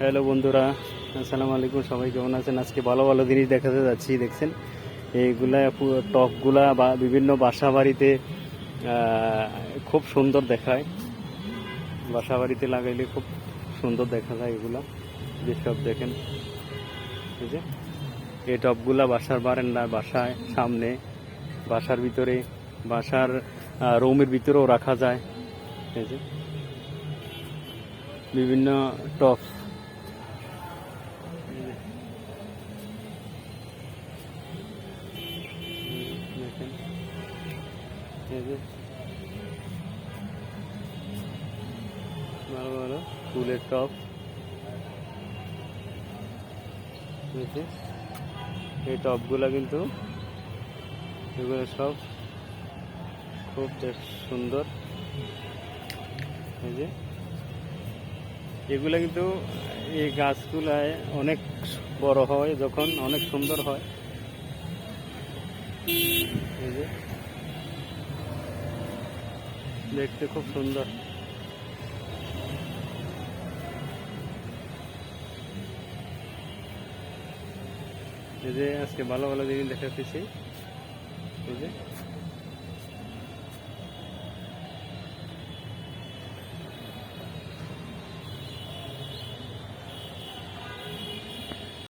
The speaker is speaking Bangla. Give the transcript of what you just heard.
হ্যালো বন্ধুরা, আসসালামু আলাইকুম, সবাই কেমন আছেন? আজকে ভালো ভালো জিনিস দেখাতে যাচ্ছি, দেখছেন? এইগুলা টপগুলা বা বিভিন্ন বাসা বাড়িতে খুব সুন্দর দেখায়। বাসা বাড়িতে লাগাইলে খুব সুন্দর দেখা যায় এগুলা যেসব দেখেন। এই যে, এই টপগুলা বাসার বারান্দা, বাসায় সামনে, বাসার ভিতরে, বাসার রুমের ভিতরেও রাখা যায়। ঠিক আছে বিভিন্ন টপ যে ভালো ভালো। ফুলের টপ। এই টপগুলা কিন্তু এগুলো সব খুব সুন্দর। এই যে। এগুলা কিন্তু এই গাছগুলায় অনেক বড় হয়, যখন অনেক সুন্দর হয়। এই যে। দেখতে খুব সুন্দর। এই যে আজকে ভালো ভালো জিনিস দেখাতেছি এই যে।